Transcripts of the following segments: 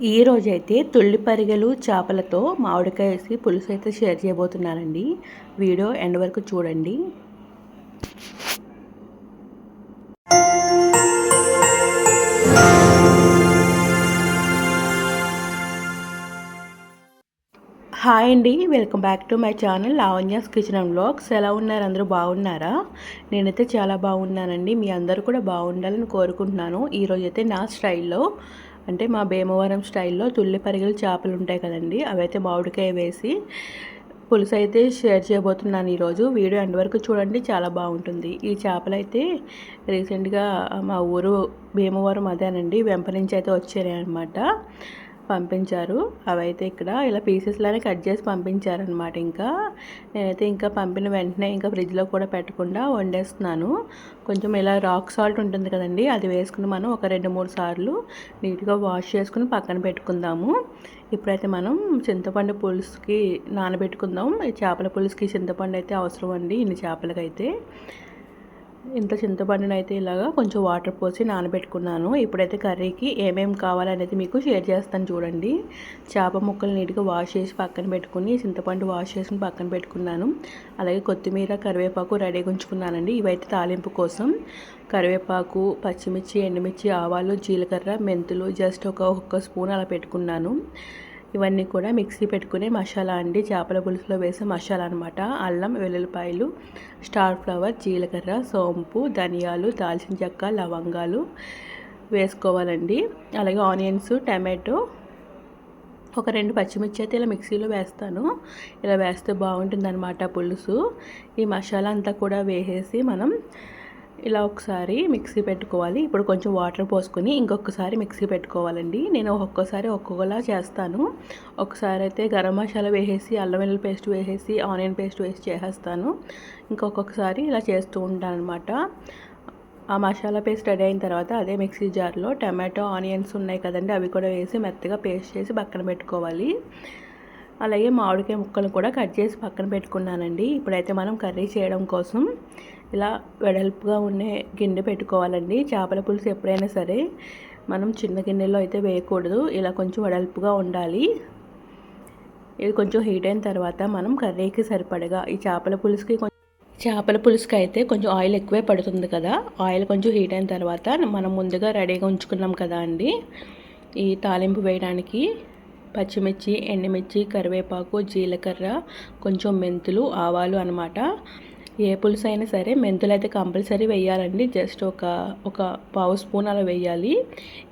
ఈ రోజైతే తుల్లి పరిగెలు చేపలతో మామిడికాయ వేసి పులుసు అయితే షేర్ చేయబోతున్నానండి వీడియో ఎండ్ వరకు చూడండి. హాయ్ అండి welcome back to my channel Lavanya's kitchen and blogs. ఎలా ఉన్నారు? అందరూ బాగున్నారా? నేనైతే చాలా బాగున్నానండి. మీ అందరూ కూడా బాగుండాలని కోరుకుంటున్నాను. ఈరోజైతే నా స్టైల్లో అంటే మా భీమవరం స్టైల్లో తుల్లి పరిగెలు చేపలు ఉంటాయి కదండి అవైతే మామిడికాయ వేసి పులుసు అయితే షేర్ చేయబోతున్నాను ఈరోజు. వీడియో ఎండ్ వరకు చూడండి చాలా బాగుంటుంది. ఈ చేపలు అయితే రీసెంట్గా మా ఊరు భీమవరం అదేనండి వెంప నుంచి అయితే వచ్చాయి అనమాట పంపించారు. అవైతే ఇక్కడ ఇలా పీసెస్లానే కట్ చేసి పంపించారనమాట ఇంకా. నేనైతే ఇంకా పంపిన వెంటనే ఇంకా ఫ్రిడ్జ్లో కూడా పెట్టకుండా వండేస్తున్నాను. కొంచెం ఇలా రాక్ సాల్ట్ ఉంటుంది కదండి అది వేసుకుని మనం ఒక రెండు మూడు సార్లు నీట్గా వాష్ చేసుకుని పక్కన పెట్టుకుందాము. ఇప్పుడైతే మనం చింతపండు పులుసుకి నానబెట్టుకుందాం. ఈ చేపల పులుసుకి చింతపండు అయితే అవసరం అండి ఇన్ని చేపలకైతే. ఇంత చింతపండును అయితే ఇలాగా కొంచెం వాటర్ పోసి నానబెట్టుకున్నాను. ఇప్పుడైతే కర్రీకి ఏమేమి కావాలనేది మీకు షేర్ చేస్తాను చూడండి. చేప ముక్కలు నీట్గా వాష్ చేసి పక్కన పెట్టుకుని చింతపండు వాష్ చేసుకుని పక్కన పెట్టుకున్నాను. అలాగే కొత్తిమీర కరివేపాకు రెడీగా ఉంచుకున్నానండి ఇవైతే తాలింపు కోసం. కరివేపాకు పచ్చిమిర్చి ఎండుమిర్చి ఆవాలు జీలకర్ర మెంతులు జస్ట్ ఒక ఒక్క స్పూన్ అలా పెట్టుకున్నాను. ఇవన్నీ కూడా మిక్సీ పెట్టుకునే మసాలా అండి. చేపల పులుసులో వేసే మసాలా అనమాట అల్లం వెల్లుల్లిపాయలు స్టార్ ఫ్లవర్ జీలకర్ర సోంపు ధనియాలు దాల్చిన చెక్క లవంగాలు వేసుకోవాలండి. అలాగే ఆనియన్స్ టమాటో ఒక రెండు పచ్చిమిర్చి అయితే ఇలా మిక్సీలో వేస్తాను. ఇలా వేస్తే బాగుంటుంది అనమాట పులుసు. ఈ మసాలా అంతా కూడా వేసేసి మనం ఇలా ఒకసారి మిక్సీ పెట్టుకోవాలి. ఇప్పుడు కొంచెం వాటర్ పోసుకొని ఇంకొకసారి మిక్సీ పెట్టుకోవాలండి. నేను ఒక్కొక్కసారి ఒక్కొక్కలా చేస్తాను. ఒకసారి అయితే గరం మసాలా వేసేసి అల్లం వెల్లుల్లి పేస్ట్ వేసేసి ఆనియన్ పేస్ట్ వేసి చేసేస్తాను. ఇంకొకసారి ఇలా చేస్తూ ఉంటాను అనమాట ఆ మసాలా పేస్ట్ రెడీ అయిన తర్వాత అదే మిక్సీ జార్లో టమాటో ఆనియన్స్ ఉన్నాయి కదండి అవి కూడా వేసి మెత్తగా పేస్ట్ చేసి పక్కన పెట్టుకోవాలి. అలాగే మామిడికాయ ముక్కలు కూడా కట్ చేసి పక్కన పెట్టుకున్నానండి. ఇప్పుడైతే మనం కర్రీ చేయడం కోసం ఇలా వెడల్పుగా ఉండే గిన్నె పెట్టుకోవాలండి. చేపల పులుసు ఎప్పుడైనా సరే మనం చిన్న గిన్నెలో అయితే వేయకూడదు. ఇలా కొంచెం వెడల్పుగా ఉండాలి. ఇది కొంచెం హీట్ అయిన తర్వాత మనం కర్రీకి సరిపడగా ఈ చేపల పులుసుకి కొంచెం చేపల పులుసుకి అయితే కొంచెం ఆయిల్ ఎక్కువే పడుతుంది కదా. ఆయిల్ కొంచెం హీట్ అయిన తర్వాత మనం ముందుగా రెడీగా ఉంచుకున్నాం కదా అండి. ఈ తాలింపు వేయడానికి పచ్చిమిర్చి ఎండుమిర్చి కరివేపాకు జీలకర్ర కొంచెం మెంతులు ఆవాలు అనమాట ఏ పులుసు అయినా సరే మెంతులు అయితే కంపల్సరీ వేయాలండి. జస్ట్ ఒక ఒక పావు స్పూన్ అలా వేయాలి.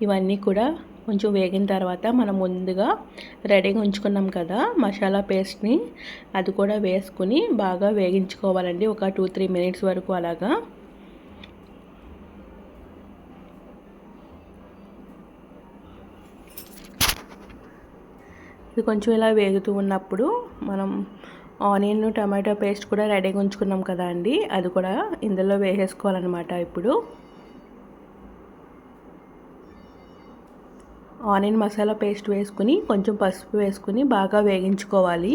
ఇవన్నీ కూడా కొంచెం వేగిన తర్వాత మనం ముందుగా రెడీగా ఉంచుకున్నాం కదా మసాలా పేస్ట్ని అది కూడా వేసుకుని బాగా వేగించుకోవాలండి. ఒక టూ త్రీ మినిట్స్ వరకు అలాగా. ఇది కొంచెం ఇలా వేగుతూ ఉన్నప్పుడు మనం ఆనియన్ టమాటో పేస్ట్ కూడా రెడీగా ఉంచుకున్నాం కదా అండి. అది కూడా ఇందులో వేసేసుకోవాలన్నమాట ఇప్పుడు. ఆనియన్ మసాలా పేస్ట్ వేసుకుని కొంచెం పసుపు వేసుకుని బాగా వేగించుకోవాలి.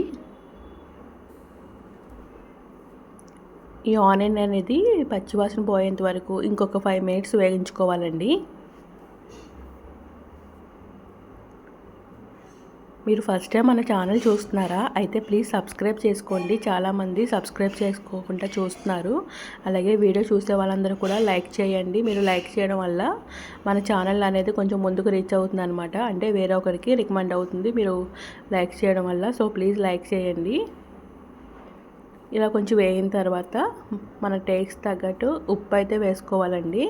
ఈ ఆనియన్ అనేది పచ్చివాసన పోయేంత వరకు ఇంకొక ఫైవ్ మినిట్స్ వేగించుకోవాలండి. మీరు ఫస్ట్ టైం మన ఛానల్ చూస్తున్నారా? అయితే ప్లీజ్ సబ్స్క్రైబ్ చేసుకోండి. చాలామంది సబ్స్క్రైబ్ చేసుకోకుండా చూస్తున్నారు. అలాగే వీడియో చూసే వాళ్ళందరూ కూడా లైక్ చేయండి. మీరు లైక్ చేయడం వల్ల మన ఛానల్ అనేది కొంచెం ముందుకు రీచ్ అవుతుంది అనమాట అంటే వేరే ఒకరికి రికమెండ్ అవుతుంది మీరు లైక్ చేయడం వల్ల. సో ప్లీజ్ లైక్ చేయండి. ఇలా కొంచెం వేగిన తర్వాత మన టేస్ట్ తగ్గట్టు ఉప్పు అయితే వేసుకోవాలండి.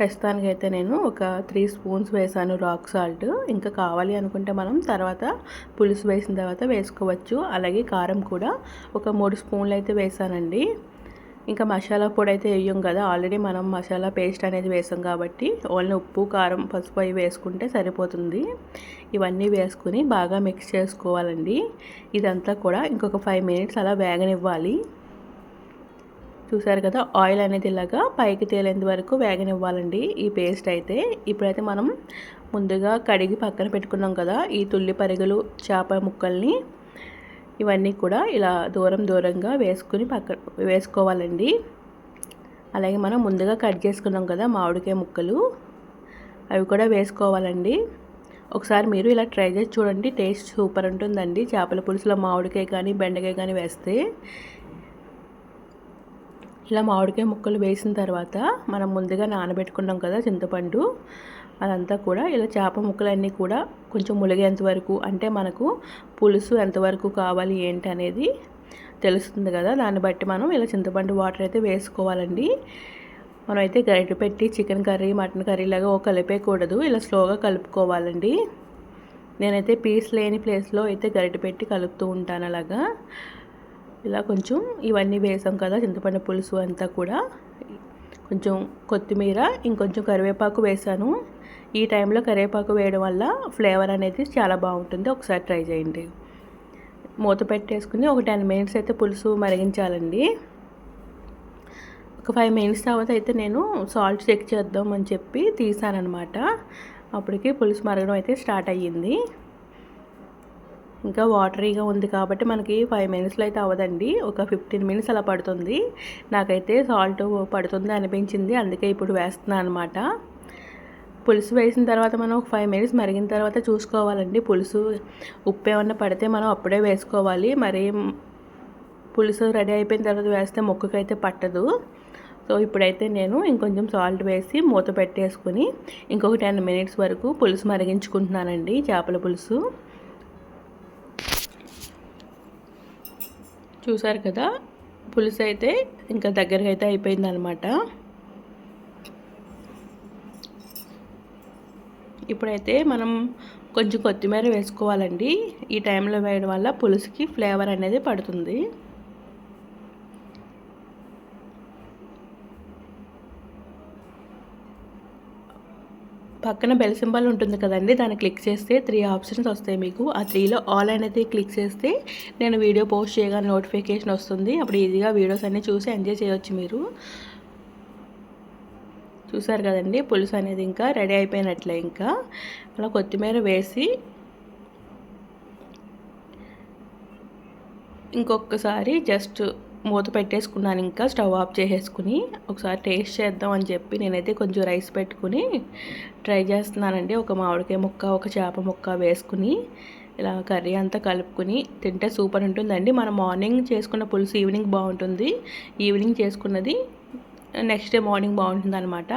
ప్రస్తుతానికైతే నేను ఒక త్రీ స్పూన్స్ వేసాను రాక్ సాల్ట్. ఇంకా కావాలి అనుకుంటే మనం తర్వాత పులుసు వేసిన తర్వాత వేసుకోవచ్చు. అలాగే కారం కూడా ఒక మూడు స్పూన్లు అయితే వేసానండి. ఇంకా మసాలా పొడి అయితే వేయం కదా. ఆల్రెడీ మనం మసాలా పేస్ట్ అనేది వేసాం కాబట్టి ఓన్లీ ఉప్పు కారం పసుపు అవి వేసుకుంటే సరిపోతుంది. ఇవన్నీ వేసుకుని బాగా మిక్స్ చేసుకోవాలండి. ఇదంతా కూడా ఇంకొక ఫైవ్ మినిట్స్ అలా వేగనివ్వాలి. చూసారు కదా ఆయిల్ అనేది ఇలాగా పైకి తేలేంత వరకు వేగనివ్వాలండి ఈ పేస్ట్ అయితే. ఇప్పుడైతే మనం ముందుగా కడిగి పక్కన పెట్టుకున్నాం కదా ఈ తుల్లి పరిగలు చేప ముక్కల్ని ఇవన్నీ కూడా ఇలా దూరం దూరంగా వేసుకుని పక్క వేసుకోవాలండి. అలాగే మనం ముందుగా కట్ చేసుకున్నాం కదా మామిడికాయ ముక్కలు అవి కూడా వేసుకోవాలండి. ఒకసారి మీరు ఇలా ట్రై చేసి చూడండి టేస్ట్ సూపర్ ఉంటుందండి. చేపల పులుసులో మామిడికాయ కానీ బెండకాయ కానీ వేస్తే ఇలా మామిడికాయ ముక్కలు వేసిన తర్వాత మనం ముందుగా నానబెట్టుకున్నాం కదా చింతపండు అదంతా కూడా ఇలా చేప ముక్కలన్నీ కూడా కొంచెం ములిగేంత వరకు అంటే మనకు పులుసు ఎంతవరకు కావాలి ఏంటి అనేది తెలుస్తుంది కదా. దాన్ని బట్టి మనం ఇలా చింతపండు వాటర్ అయితే వేసుకోవాలండి. మనం అయితే గరిటె పెట్టి చికెన్ కర్రీ మటన్ కర్రీ లాగా కలిపేయకూడదు. ఇలా స్లోగా కలుపుకోవాలండి. నేనైతే పీస్ లేని ప్లేస్లో అయితే గరిటె పెట్టి కలుపుతూ ఉంటాను అలాగా. ఇలా కొంచెం ఇవన్నీ వేసాం కదా చింతపండు పులుసు అంతా కూడా. కొంచెం కొత్తిమీర ఇంకొంచెం కరివేపాకు వేసాను. ఈ టైంలో కరివేపాకు వేయడం వల్ల ఫ్లేవర్ అనేది చాలా బాగుంటుంది. ఒకసారి ట్రై చేయండి. మూత పెట్టేసుకుని ఒక టెన్ మినిట్స్ అయితే పులుసు మరిగించాలండి. ఒక ఫైవ్ మినిట్స్ తర్వాత అయితే నేను సాల్ట్ చెక్ చేద్దాం అని చెప్పి తీసానమాట అప్పటికి పులుసు మరగడం అయితే స్టార్ట్ అయ్యింది. ఇంకా వాటరీగా ఉంది కాబట్టి మనకి ఫైవ్ మినిట్స్లో అయితే అవ్వదండి. ఒక ఫిఫ్టీన్ మినిట్స్ అలా పడుతుంది. నాకైతే సాల్ట్ పడుతుంది అనిపించింది. అందుకే ఇప్పుడు వేస్తున్నాను అనమాట పులుసు వేసిన తర్వాత మనం ఒక ఫైవ్ మినిట్స్ మరిగిన తర్వాత చూసుకోవాలండి. పులుసు ఉప్పు ఏమన్నా పడితే మనం అప్పుడే వేసుకోవాలి. మరి పులుసు రెడీ అయిపోయిన తర్వాత వేస్తే మొక్కకైతే పట్టదు. సో ఇప్పుడైతే నేను ఇంకొంచెం సాల్ట్ వేసి మూత పెట్టేసుకుని ఇంకొక టెన్ మినిట్స్ వరకు పులుసు మరిగించుకుంటున్నానండి చేపల పులుసు. చూసారు కదా? పులుసు అయితే ఇంకా దగ్గరగా అయితే అయిపోయిందనమాట ఇప్పుడైతే మనం కొంచెం కొత్తిమీర వేసుకోవాలండి. ఈ టైంలో వేయడం వల్ల పులుసుకి ఫ్లేవర్ అనేది పడుతుంది. పక్కన బెల్ సింబల్ ఉంటుంది కదండి దాన్ని క్లిక్ చేస్తే త్రీ ఆప్షన్స్ వస్తాయి మీకు. ఆ త్రీలో ఆల్ అనేది క్లిక్ చేస్తే నేను వీడియో పోస్ట్ చేయగానే నోటిఫికేషన్ వస్తుంది. అప్పుడు ఈజీగా వీడియోస్ అన్నీ చూసి ఎంజాయ్ చేయవచ్చు మీరు. చూసారు కదండి పులుసు అనేది ఇంకా రెడీ అయిపోయినట్లే ఇంకా. అలా కొత్తిమీర వేసి ఇంకొకసారి జస్ట్ మూత పెట్టేసుకున్నాను ఇంకా స్టవ్ ఆఫ్ చేసేసుకుని ఒకసారి టేస్ట్ చేద్దాం అని చెప్పి నేనైతే కొంచెం రైస్ పెట్టుకుని ట్రై చేస్తున్నానండి. ఒక మామిడికాయ ముక్క ఒక చేప ముక్క వేసుకుని ఇలా కర్రీ అంతా కలుపుకుని తింటే సూపర్ ఉంటుందండి. మనం మార్నింగ్ చేసుకున్న పులుసు ఈవినింగ్ బాగుంటుంది. ఈవినింగ్ చేసుకున్నది నెక్స్ట్ డే మార్నింగ్ బాగుంటుంది అనమాట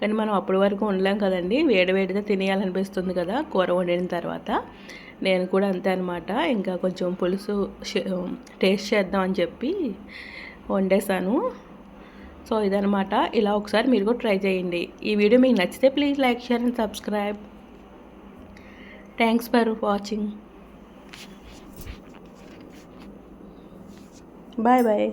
కానీ మనం అప్పటి వరకు ఉండలేం కదండి. వేడి వేడిగా తినేయాలనిపిస్తుంది కదా కూర వండిన తర్వాత. నేను కూడా అంతే అనమాట ఇంకా కొంచెం పులుసు టేస్ట్ చేద్దాం అని చెప్పి వండేసాను సో ఇదనమాట ఇలా ఒకసారి మీరు కూడా ట్రై చేయండి. ఈ వీడియో మీకు నచ్చితే please like share and subscribe. Thanks for watching. Bye bye.